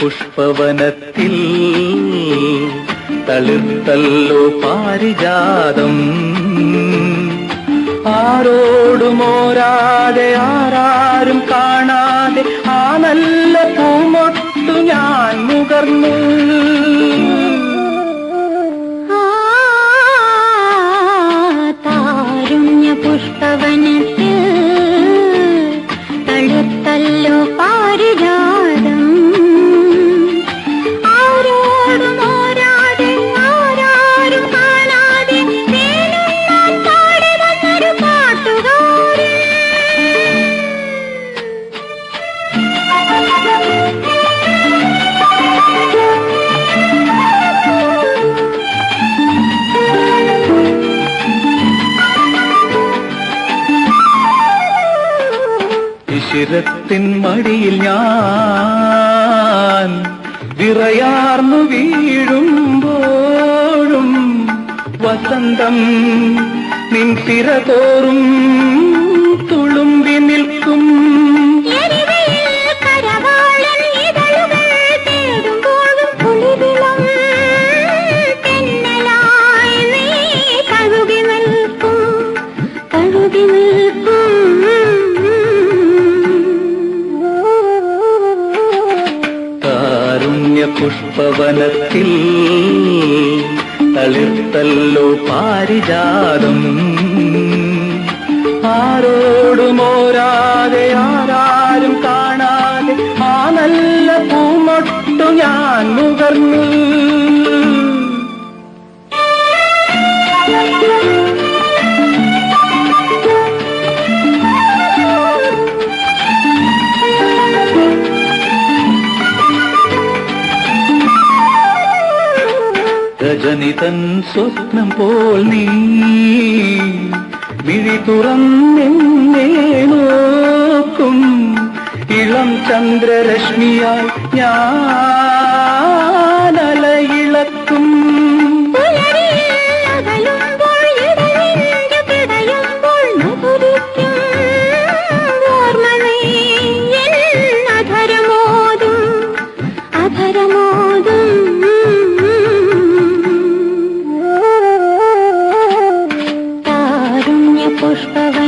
പുഷ്പവനത്തിൽ തളിർത്തല്ലോ പാരിജാതം. ആരോടുമോരാതെ ആരാരും കാണാതെ ആ നല്ല പൂമൊട്ടു ഞാൻ മുകർന്നു. ശിശിരത്തിൻ മടിയിൽ ഞാൻ വിറയാർന്നു വീഴുമ്പോഴും വസന്തം നിൻ തിരതോറും തുളുമ്പി നിൽക്കും. പുഷ്പവനത്തിൽ തളിർത്തല്ലോ പാരിജാതം. ആരോടുമോരാതെ ആരാരും കാണാതെ ആ നല്ല പൂമൊട്ടു ഞാൻ മുകർന്നു രജനിതൻ സ്വപ്നം പോൽ നീ. വിഴി തുറന്നെന്നെ നോക്കും ഇളം ചന്ദ്രരശ്മിയായി ഞാൻ பவ